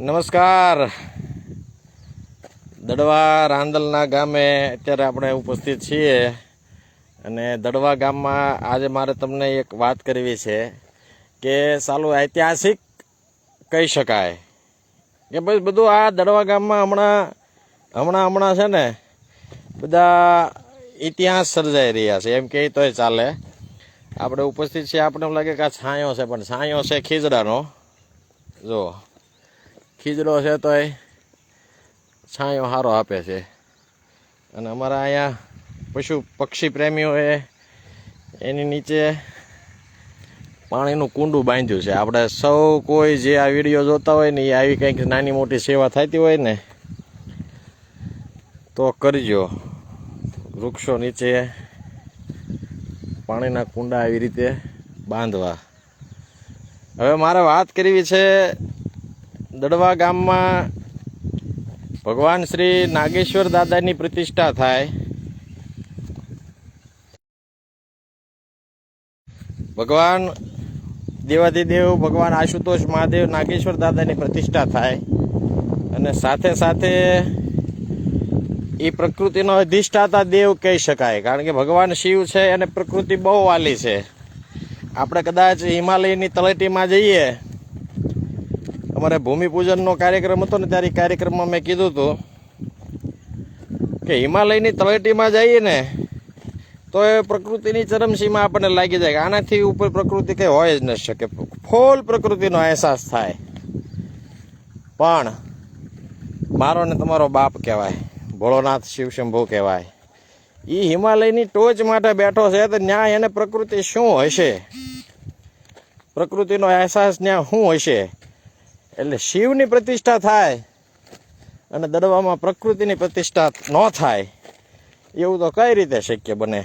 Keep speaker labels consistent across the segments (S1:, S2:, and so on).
S1: નમસ્કાર. દડવા રાંદલના ગામે અત્યારે આપણે ઉપસ્થિત છીએ અને દડવા ગામમાં આજે મારે તમને એક વાત કરવી છે કે સાલું ઐતિહાસિક કહી શકાય. કે ભાઈ બધું આ દડવા ગામમાં હમણાં હમણાં હમણાં છે ને, બધા ઇતિહાસ સર્જાઈ રહ્યા છે. એમ કહે તોય ચાલે. આપણે ઉપસ્થિત છીએ આપણે એમ લાગે કે આ છાંયો છે, પણ છાંયો છે ખીજડાનો. જો ખીજડો છે તોય છાંયો સારો આપે છે. અને અમારા અહીંયા પશુ પક્ષી પ્રેમીઓએ એની નીચે પાણીનું કુંડું બાંધ્યું છે. આપણે સૌ કોઈ જે આ વીડિયો જોતા હોય ને એ આવી કંઈક નાની મોટી સેવા થતી હોય ને તો કરજો. વૃક્ષો નીચે પાણીના કુંડા આવી રીતે બાંધવા. હવે મારે વાત કરવી છે દડવા ગામમાં ભગવાન શ્રી નાગેશ્વર દાદાની પ્રતિષ્ઠા થાય. ભગવાન દેવાધિદેવ ભગવાન આશુતોષ મહાદેવ, નાગેશ્વર દાદાની પ્રતિષ્ઠા થાય. અને સાથે સાથે એ પ્રકૃતિનો અધિષ્ઠાતા દેવ કહી શકાય. કારણ કે ભગવાન શિવ છે અને પ્રકૃતિ બહુ વાલી છે. આપણે કદાચ હિમાલયની તળેટીમાં જઈએ અમારે ભૂમિપૂજનનો કાર્યક્રમ હતો ને ત્યારે કાર્યક્રમમાં મેં કીધું હતું કે હિમાલયની તળેટીમાં જઈએ ને, તો એ પ્રકૃતિની ચરમસીમા આપણને લાગી જાય કે આનાથી ઉપર પ્રકૃતિ કંઈ હોય જ ન શકે. ફૂલ પ્રકૃતિનો અહેસાસ થાય. પણ મારો ને તમારો બાપ કહેવાય, ભોળોનાથ શિવશંભુ કહેવાય. એ હિમાલયની ટોચ માટે બેઠો છે તો ન્યાય એને પ્રકૃતિ શું હશે? પ્રકૃતિનો અહેસાસ ત્યાં શું હશે? એટલે શિવની પ્રતિષ્ઠા થાય અને દડવામાં પ્રકૃતિની પ્રતિષ્ઠા ન થાય, એવું તો કઈ રીતે શક્ય બને?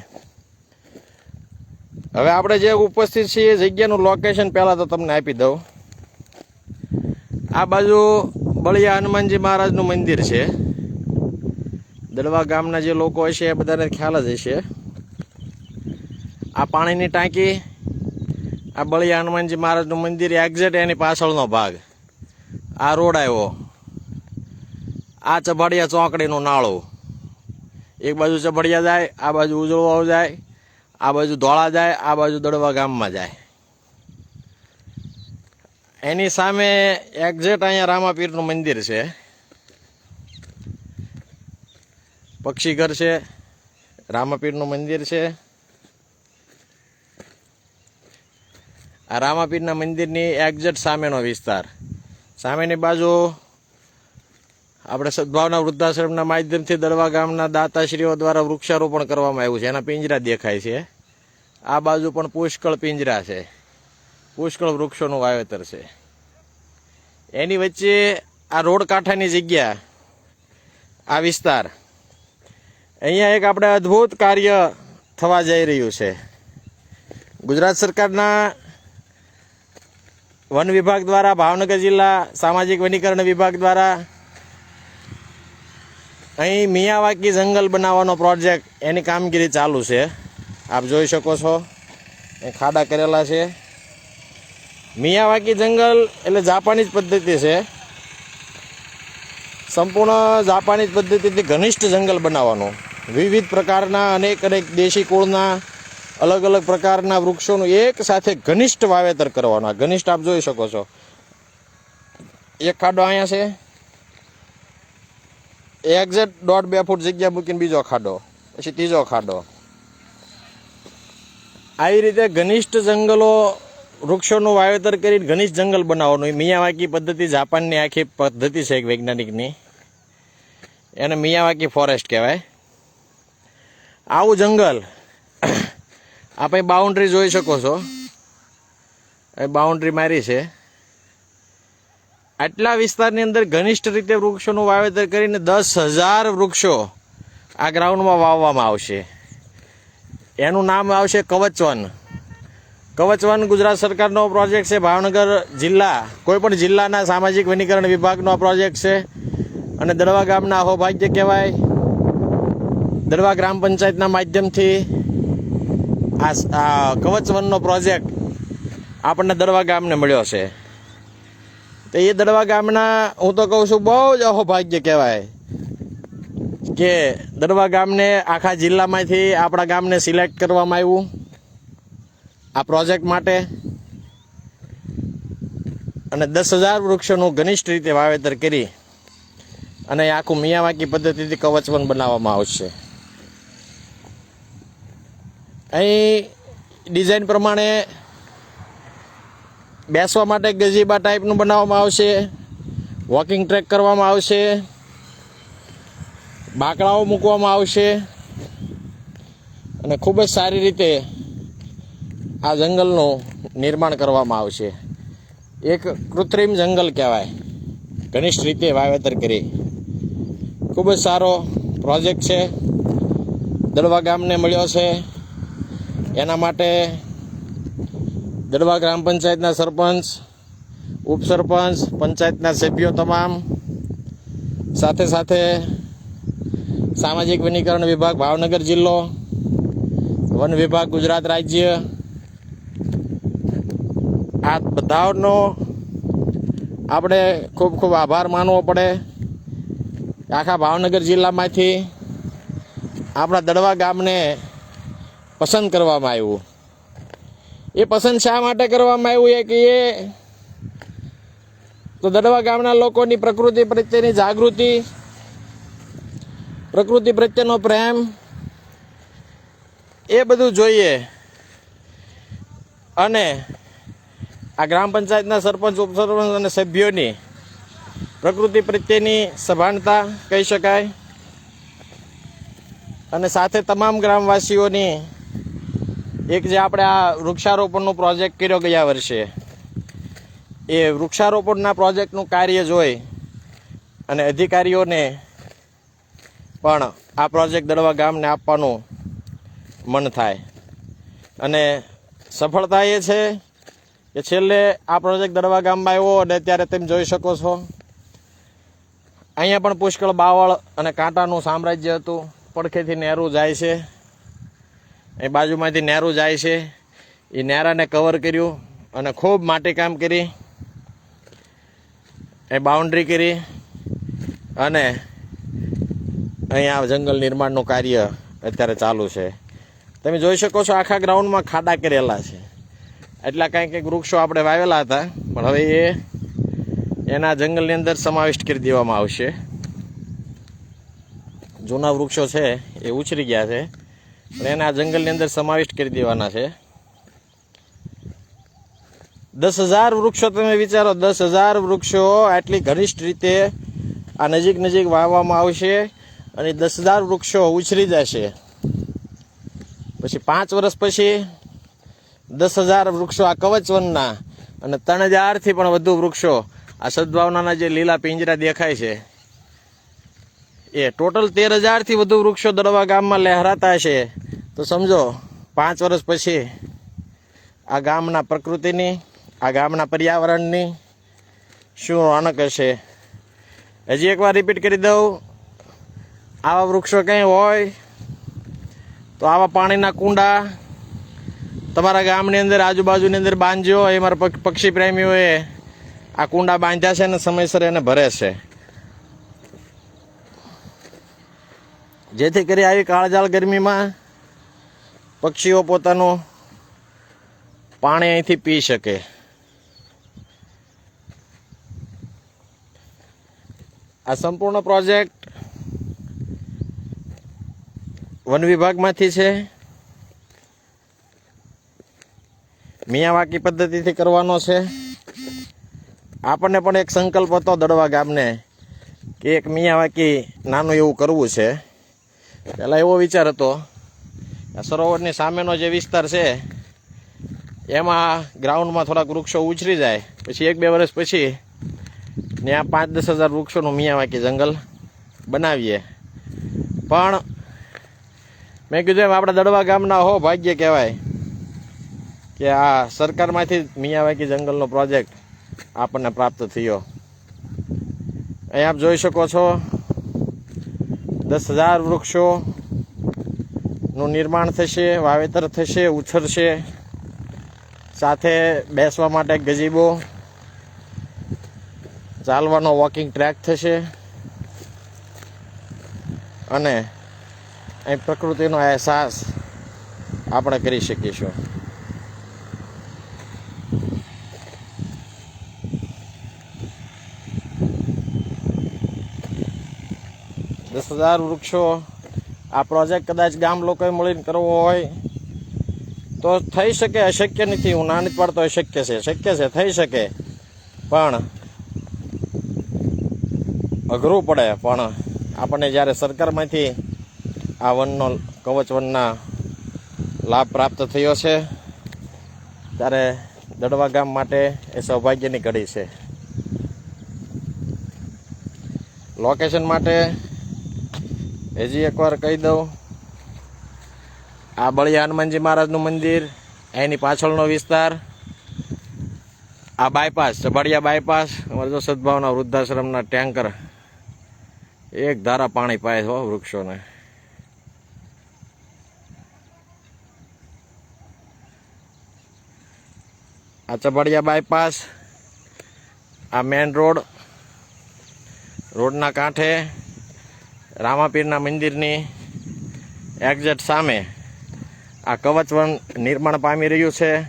S1: હવે આપણે જે ઉપસ્થિત છીએ જગ્યાનું લોકેશન પહેલાં તો તમને આપી દઉં. આ બાજુ બળિયા હનુમાનજી મહારાજનું મંદિર છે. દડવા ગામના જે લોકો હશે, એ બધાને ખ્યાલ જ હશે. આ પાણીની ટાંકી, આ બળિયા હનુમાનજી મહારાજનું મંદિર એક્ઝેક્ટ એની પાછળનો ભાગ. આ રોડ આવ્યો. આ ચભાડિયા ચોકડીનું નાળું. એક બાજુ ચભાડિયા જાય, આ બાજુ ઉજળવાઓ જાય, આ બાજુ ધોળા જાય, આ બાજુ દડવા ગામમાં જાય. એની સામે એક્ઝેક્ટ અહીંયા રામાપીરનું મંદિર છે. પક્ષીઘર છે, રામાપીરનું મંદિર છે. આ રામાપીરના મંદિરની એક્ઝેક્ટ સામેનો વિસ્તાર. સામેની બાજુ આપણે સદભાવના વૃદ્ધાશ્રમના માધ્યમથી દળવા ગામના દાતાશ્રીઓ દ્વારા વૃક્ષારોપણ કરવામાં આવ્યું છે. એના પિંજરા દેખાય છે. આ બાજુ પણ પુષ્કળ પિંજરા છે. પુષ્કળ વૃક્ષોનું વાવેતર છે. એની વચ્ચે આ રોડ કાંઠાની જગ્યા, આ વિસ્તાર. અહીંયા એક આપણે અદ્ભુત કાર્ય થવા જઈ રહ્યું છે. ગુજરાત સરકારના વન વિભાગ દ્વારા, ભાવનગર જિલ્લા સામાજિક વનીકરણ વિભાગ દ્વારા અહીં મિયાવાકી જંગલ બનાવવાનો પ્રોજેક્ટ એની કામગીરી ચાલુ છે. આપ જોઈ શકો છો એ ખાડા કરેલા છે. મિયાવાકી જંગલ એટલે જાપાનીઝ પદ્ધતિ છે. સંપૂર્ણ જાપાનીઝ પદ્ધતિથી ઘનિષ્ઠ જંગલ બનાવવાનું. વિવિધ પ્રકારના અનેક અનેક દેશી કુળના અલગ અલગ પ્રકારના વૃક્ષોનું એક સાથે ઘનિષ્ઠ વાવેતર કરવાનું. ઘનિષ્ઠ આપ જોઈ શકો છો. એક ખાડો અહીંયા છે. એક્ઝેક્ટ દોઢ બે ફૂટ જગ્યા મૂકીને બીજો ખાડો. પછી ત્રીજો ખાડો. આવી રીતે ઘનિષ્ઠ જંગલો વૃક્ષોનું વાવેતર કરીને ઘનિષ્ઠ જંગલ બનાવવાનું. મિયાવાકી પદ્ધતિ જાપાનની આખી પદ્ધતિ છે એક વૈજ્ઞાનિકની. એને મિયાવાકી ફોરેસ્ટ કહેવાય. આવું જંગલ આપણે બાઉન્ડ્રી જોઈ શકો છો. એ બાઉન્ડ્રી મારી છે. આટલા વિસ્તારની અંદર ઘનિષ્ઠ રીતે વૃક્ષોનું વાવેતર કરીને દસ હજાર વૃક્ષો આ ગ્રાઉન્ડમાં વાવવામાં આવશે. એનું નામ આવશે કવચવન. કવચવન ગુજરાત સરકારનો પ્રોજેક્ટ છે. ભાવનગર જિલ્લા કોઈપણ જિલ્લાના સામાજિક વનીકરણ વિભાગનો આ પ્રોજેક્ટ છે. અને દડવા ગામના અહોભાગ્ય કહેવાય. દડવા ગ્રામ પંચાયતના માધ્યમથી આ કવચવનનો પ્રોજેક્ટ આપણને દડવા ગામને મળ્યો છે. તો એ દડવા ગામના, હું તો કહું છું, બહુ જ અહોભાગ્ય કહેવાય કે દડવા ગામને આખા જિલ્લામાંથી આપણા ગામને સિલેક્ટ કરવામાં આવ્યું આ પ્રોજેક્ટ માટે. અને દસ હજાર વૃક્ષોનું ઘનિષ્ઠ રીતે વાવેતર કરી અને આખું મિયાવાકી પદ્ધતિથી કવચવન બનાવવામાં આવશે. અહીં ડિઝાઇન પ્રમાણે બેસવા માટે ગજીબા ટાઈપનું બનાવવામાં આવશે. વોકિંગ ટ્રેક કરવામાં આવશે. બાકડાઓ મૂકવામાં આવશે. અને ખૂબ જ સારી રીતે આ જંગલનું નિર્માણ કરવામાં આવશે. એક કૃત્રિમ જંગલ કહેવાય. ઘનિષ્ઠ રીતે વાવેતર કરી. ખૂબ જ સારો પ્રોજેક્ટ છે. દળવા ગામને મળ્યો છે. એના માટે દડવા ગ્રામ પંચાયતના સરપંચ, ઉપસરપંચ, પંચાયતના સભ્યો તમામ, સાથે સાથે સામાજિક વનીકરણ વિભાગ, ભાવનગર જિલ્લો, વન વિભાગ, ગુજરાત રાજ્ય, આ બધાનો આપણે ખૂબ ખૂબ આભાર માનવો પડે. આખા ભાવનગર જિલ્લામાંથી આપણા દડવા ગામને પસંદ કરવામાં આવ્યું. એ પસંદ શા માટે કરવામાં આવ્યું એ કે એ તો દડવા ગામના લોકોની પ્રકૃતિ પ્રત્યેની જાગૃતિ, પ્રકૃતિ પ્રત્યેનો પ્રેમ, એ બધું જોઈએ. અને આ ગ્રામ પંચાયતના સરપંચ, ઉપસરપંચ અને સભ્યોની પ્રકૃતિ પ્રત્યેની સભાનતા કહી શકાય. અને સાથે તમામ ગ્રામવાસીઓની એક જે આપણે આ વૃક્ષારોપણનો પ્રોજેક્ટ કર્યો ગયા વર્ષે, એ વૃક્ષારોપણના પ્રોજેક્ટનું કાર્ય જોઈ અને અધિકારીઓને પણ આ પ્રોજેક્ટ દડવા ગામને આપવાનું મન થાય. અને સફળતા એ છે કે છેલ્લે આ પ્રોજેક્ટ દડવા ગામમાં આવ્યો અને ત્યારે તમે જોઈ શકો છો. અહીંયા પણ પુષ્કળ બાવળ અને કાંટાનું સામ્રાજ્ય હતું. પડખેથી નહેરું જાય છે. એ બાજુમાંથી નહેરું જાય છે. એ નહેરાને કવર કર્યું અને ખૂબ માટીકામ કરી. એ બાઉન્ડ્રી કરી અને અહીંયા જંગલ નિર્માણનું કાર્ય અત્યારે ચાલુ છે. તમે જોઈ શકો છો આખા ગ્રાઉન્ડમાં ખાડા કરેલા છે. એટલા કાંઈક કંઈક વૃક્ષો આપણે વાવેલા હતા, પણ હવે એ એના જંગલની અંદર સમાવિષ્ટ કરી દેવામાં આવશે. જૂના વૃક્ષો છે, એ ઉછરી ગયા છે. પણ એના જંગલની અંદર સમાવિષ્ટ કરી દેવાના છે. દસ હજાર વૃક્ષો તમે વિચારો, દસ હજાર વૃક્ષો આટલી ઘનિષ્ઠ રીતે આ નજીક નજીક વાવવામાં આવશે અને દસ હજાર વૃક્ષો ઉછરી જશે. પછી પાંચ વર્ષ પછી દસ હજાર વૃક્ષો આ કવચવનના અને ત્રણ હજારથી પણ વધુ વૃક્ષો આ સદભાવનાના જે લીલા પિંજરા દેખાય છે એ ટોટલ તેર હજારથી વધુ વૃક્ષો દડવા ગામમાં લહેરાતા છે. તો સમજો, પાંચ વર્ષ પછી આ ગામના પ્રકૃતિની, આ ગામના પર્યાવરણની શું રોનક હશે? હજી એકવાર રિપીટ કરી દઉં. આવા વૃક્ષો કંઈ હોય, તો આવા પાણીના કુંડા તમારા ગામની અંદર, આજુબાજુની અંદર બાંધજો એ મારા પક્ષી પ્રેમીઓએ આ કુંડા બાંધ્યા છે અને સમયસર એને ભરે છે. જેથી કરી આવી કાળજાળ ગરમીમાં પક્ષીઓ પોતાનું પાણી અહીંથી પી શકે. આ સંપૂર્ણ પ્રોજેક્ટ વન વિભાગમાંથી છે. મિયાવાકી પદ્ધતિથી કરવાનો છે. આપણને પણ એક સંકલ્પ હતો દડવા ગામને કે એક મિયાવાકી નાનું એવું કરવું છે. પહેલાં એવો વિચાર હતો સરોવરની સામેનો જે વિસ્તાર છે, એમાં ગ્રાઉન્ડમાં થોડાક વૃક્ષો ઉછરી જાય. પછી એક બે વર્ષ પછી ત્યાં પાંચ દસ હજાર વૃક્ષોનું મિયાવાકી જંગલ બનાવીએ. પણ મેં કીધું એમ આપણા દડવા ગામના હો ભાગ્ય કહેવાય કે આ સરકારમાંથી મિયાવાકી જંગલનો પ્રોજેક્ટ આપણને પ્રાપ્ત થયો. અહીં આપ જોઈ શકો છો દસ હજાર વૃક્ષોનું નિર્માણ થશે, વાવેતર થશે ઉછરશે સાથે બેસવા માટે ગજીબો. ચાલવાનો વોકિંગ ટ્રેક થશે. અને અહીં પ્રકૃતિનો અહેસાસ આપણે કરી શકીશું. હજાર વૃક્ષો આ પ્રોજેક્ટ કદાચ ગામ લોકોએ મળીને કરવો હોય, તો થઈ શકે, અશક્ય નથી. હું ના નથી પાડતો છે. શક્ય છે, થઈ શકે. પણ અઘરું પડે. પણ આપણને જ્યારે સરકારમાંથી આ વનનો, કવચ વનના લાભ પ્રાપ્ત થયો છે, ત્યારે દડવા ગામ માટે એ સૌભાગ્યની ઘડી છે. લોકેશન માટે હજી એકવાર કહી દઉં. આ બળિયા હનુમાનજી મહારાજનું મંદિર, એની પાછળનો વિસ્તાર. આ બાયપાસ ચબાડિયા બાયપાસ અમારે સદભાવના વૃદ્ધાશ્રમના ટેન્કર, એક ધારા પાણી પાય છે વૃક્ષોને. આ ચબાડિયા બાયપાસ આ મેન રોડ, રોડના કાંઠે. રામાપીરના મંદિરની એક્ઝેટ સામે આ કવચવન નિર્માણ પામી રહ્યું છે.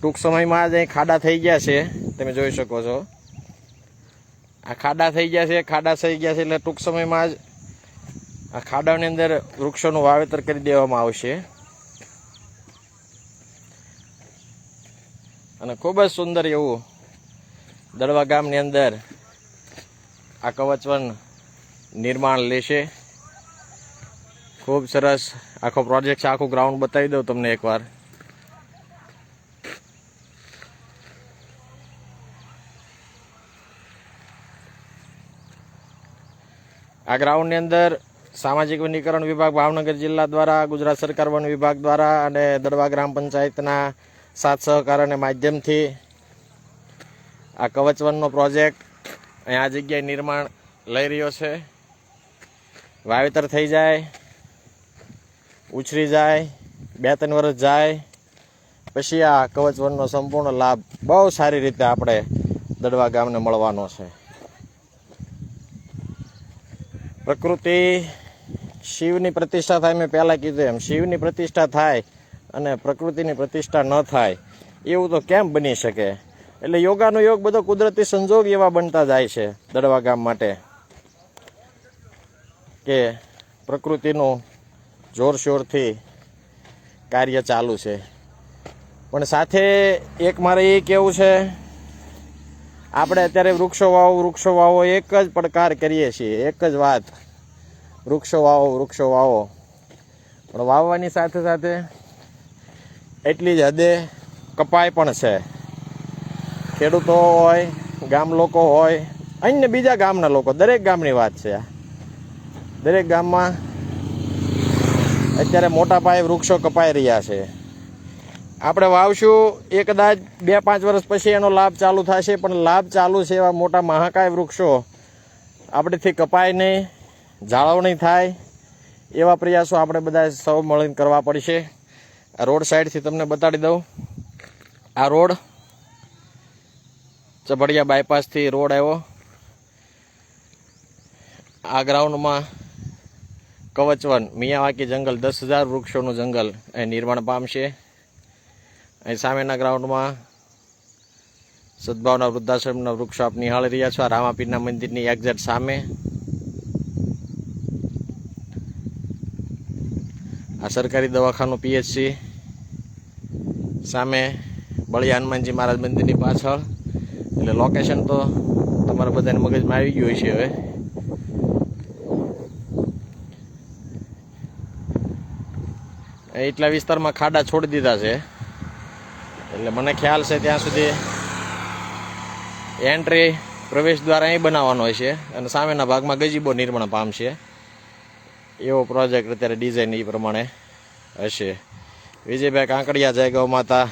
S1: ટૂંક સમયમાં જ અહીં ખાડા થઈ ગયા છે. તમે જોઈ શકો છો. આ ખાડા થઈ ગયા છે, ખાડા થઈ ગયા છે એટલે ટૂંક સમયમાં જ આ ખાડાની અંદર વૃક્ષોનું વાવેતર કરી દેવામાં આવશે. અને ખૂબ જ સુંદર એવું દડવા ગામની અંદર આ કવચવન નિર્માણ લેશે. ખૂબ સરસ આખો પ્રોજેક્ટ છે. આખું ગ્રાઉન્ડ બતાવી દઉં તમને એકવાર. આ ગ્રાઉન્ડની અંદર સામાજિક વનીકરણ વિભાગ ભાવનગર જિલ્લા દ્વારા, ગુજરાત સરકાર વન વિભાગ દ્વારા અને દડવા ગ્રામ પંચાયતના સાથ સહકાર અને માધ્યમથી આ કવચવનનો પ્રોજેક્ટ અહીંયા આ જગ્યાએ નિર્માણ લઈ રહ્યો છે. વાવેતર થઈ જાય, ઉછરી જાય બે ત્રણ વર્ષ જાય, પછી આ કવચવનનો સંપૂર્ણ લાભ બહુ સારી રીતે આપણે દડવા ગામને મળવાનો છે. પ્રકૃતિ શિવની પ્રતિષ્ઠા થાય, મેં પહેલાં કીધું એમ. શિવની પ્રતિષ્ઠા થાય અને પ્રકૃતિની પ્રતિષ્ઠા ન થાય, એવું તો કેમ બની શકે? એટલે યોગાનો યોગ બધો કુદરતી સંજોગ એવા બનતા જાય છે દડવા ગામ માટે. કે પ્રકૃતિનું જોરશોરથી કાર્ય ચાલુ છે. પણ સાથે એક મારે એ કહેવું છે, આપણે અત્યારે વૃક્ષો વાવો વૃક્ષો વાવો, એક જ પડકાર કરીએ છીએ, એક જ વાત. વૃક્ષો વાવો વૃક્ષો વાવો. પણ વાવવાની સાથે સાથે એટલી જ હદે કપાય પણ છે. ખેડૂતો હોય, ગામ લોકો હોય, અન્ય બીજા ગામના લોકો, દરેક ગામની વાત છે આ. દરેક ગામમાં અત્યારે મોટા પાયે વૃક્ષો કપાઈ રહ્યા છે. આપણે વાવશું એ કદાચ બે પાંચ વર્ષ પછી એનો લાભ ચાલુ થશે, પણ લાભ ચાલુ છે એવા મોટા મહાકાય વૃક્ષો આપણેથી કપાય નહીં જાળવણી થાય એવા પ્રયાસો આપણે બધા સૌ મળીને કરવા પડશે. આ રોડ સાઈડથી તમને બતાડી દઉં. આ રોડ ચબડિયા બાયપાસથી રોડ આવ્યો. આ ગ્રાઉન્ડમાં કવચવન, મિયાવાકી જંગલ, દસ હજાર વૃક્ષોનું જંગલ અહીં નિર્માણ પામશે અહીં સામેના ગ્રાઉન્ડમાં સદભાવના વૃદ્ધાશ્રમના વૃક્ષો આપ નિહાળી રહ્યા છો. આ રામાપીરના મંદિરની એક્ઝેટ સામે. આ સરકારી દવાખાનું પીએચસી સામે બળિયા હનુમાનજી મહારાજ મંદિરની પાછળ. એટલે લોકેશન તો તમારા બધાને મગજમાં આવી ગયું છે હવે. એટલા વિસ્તારમાં ખાડા છોડી દીધા છે. એટલે મને ખ્યાલ છે ત્યાં સુધી એન્ટ્રી પ્રવેશ દ્વાર અહીં બનાવવાનો છે અને સામેના ભાગમાં ગજીબો નિર્માણ પામશે એવો પ્રોજેક્ટ અત્યારે ડિઝાઇન એ પ્રમાણે હશે. વિજયભાઈ કાંકડિયા જય ગૌ માતા.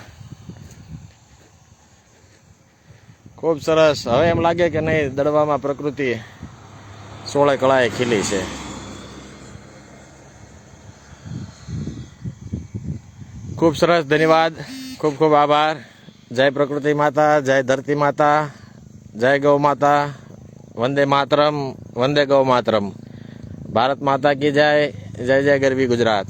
S1: ખૂબ સરસ. હવે એમ લાગે કે નહીં, દડવામાં પ્રકૃતિ સોળે કળાએ ખીલી છે. ખૂબ સરસ, ધન્યવાદ. ખૂબ ખૂબ આભાર. જય પ્રકૃતિ માતા, જય ધરતી માતા, જય ગૌ માતા. વંદે માતરમ, વંદે ગૌ માતરમ. ભારત માતા કી જય જય જય ગરવી ગુજરાત.